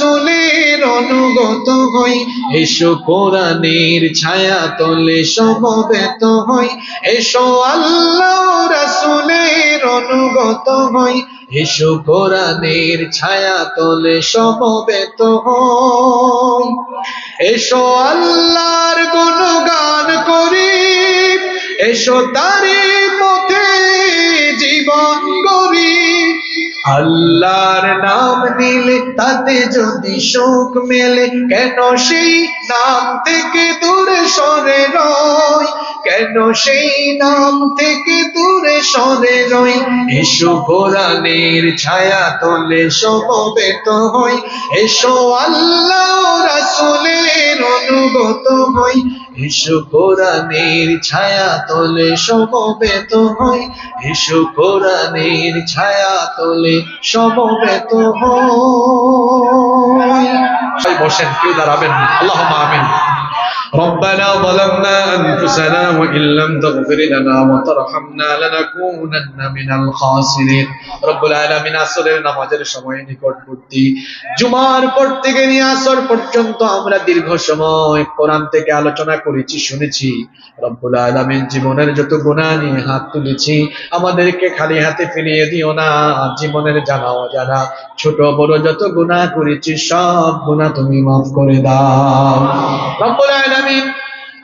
রাসূলের অনুগত হই। এসো কোরআনের ছায়া তলে সমবেত হই। এসো আল্লাহ রাসূলের অনুগত হই। এসো কোরআনের ছায়া তলে সমবেত হই। এসো আল্লাহর গুণগান করি। এসো তারি আল্লাহর নাম নিলে তাতে যদি শোক মেলে, কেন সেই নাম থেকে দূরে সরে রয়? কেন সেই নাম থেকে দূরে সরে রই। এসো কোরআনের ছায়া তলে, সমবেত হই। এসো আল্লাহ রাসূলের অনুগত হই। এসো কোরআনের ছায়া তলে, সমবেত হই। এসো কোরআনের ছায়া তলে, সমবেত হই। বসেন, কেউ দাঁড়াবেন আল্লাহ আমিন। ربنا ظلمنا أنفسنا وإن لم تغفر لنا وترحمنا لنكونن من الخاسرين رب العالمين আসরের নামাজের সময় নিকটবর্তী জুমার পর থেকে নিয়ে আসর পর্যন্ত আমরা দীর্ঘ সময় কোরআন থেকে আলোচনা করেছি শুনেছি রব্বুল আলামিন জীবনের যত গুনাহ নিয়ে হাত তুলেছি আমাদেরকে খালি হাতে ফিরিয়ে দিও না জীবনের জানা অজানা ছোট বড় যত গুনাহ করেছি সব গুনাহ তুমি মাফ করে দাও রব্বুল আলামিন,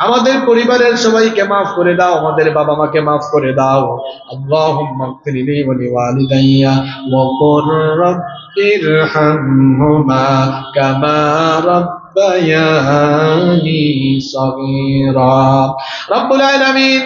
আমাদের পরিবারের সবাইকে মাফ করে দাও, আমাদের বাবা মাকে মাফ করে দাও। আল্লাহুম্মা ইগফিরলি ওয়া লিওয়ালিদাইয়া ওয়া কুর রাব্বিরহামহুমা কামা রাব্বায়ানি সাগীরা। রব্বুল আলামিন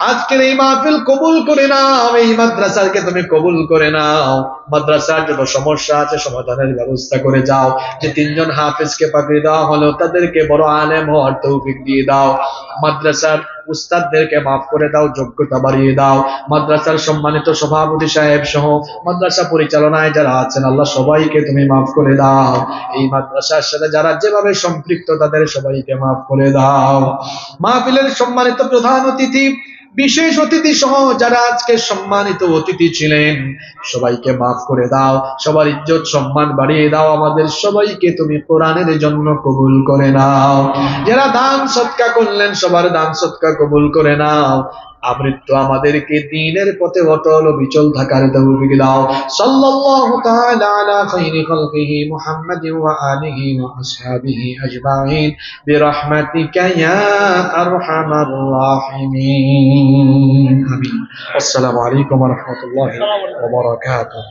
আজকের এই মাহফিল কবুল করে নাও, এই মাদ্রাসাকে তুমি কবুল করে নাও। মাদ্রাসার যত সমস্যা আছে, সমাধানের ব্যবস্থা করে যাও। যে তিনজন হাফিজকে পাঠিয়ে দেওয়া হলো, তাদেরকে বড় আলেম হওয়ার তৌফিক দিয়ে দাও। মাদ্রাসার উস্তাদদেরকে মাফ করে দাও, যোগ্যতা বাড়িয়ে দাও। মাদ্রাসার সম্মানিত সভাপতি সাহেব সহ মাদ্রাসা পরিচালনায় যারা আছেন, আল্লাহ সবাইকে তুমি মাফ করে দাও। এই মাদ্রাসার সাথে যারা যেভাবে সম্পৃক্ত, তাদের সবাইকে মাফ করে দাও। মাহফিলের সম্মানিত প্রধান অতিথি, বিশেষ অতিথি সহ যারা আজকে সম্মানিত অতিথি ছিলেন, সবাইকে মাফ করে দাও। সবার ইজ্জত, সম্মান বাড়িয়ে দাও। আমাদের সবাইকে তুমি কোরআনের জন্য কবুল করে নাও। যারা দান সৎকা করলেন, সবার দান সৎকা কবুল করে নাও। আমৃত্যু আমাদেরকে দিনের পথে অটল বিচল থাকার তৌফিক দাও। সাল্লাল্লাহু তাআলা আলা খাইরি খালকিহি মুহাম্মাদিন ওয়া আলিহি ওয়া আসহাবিহি আজমাইন। বিরহমাতিকা ইয়া আরহামার রাহিমিন। আমিন। আসসালামু আলাইকুম ওয়া রাহমাতুল্লাহি ওয়া বারাকাতুহু।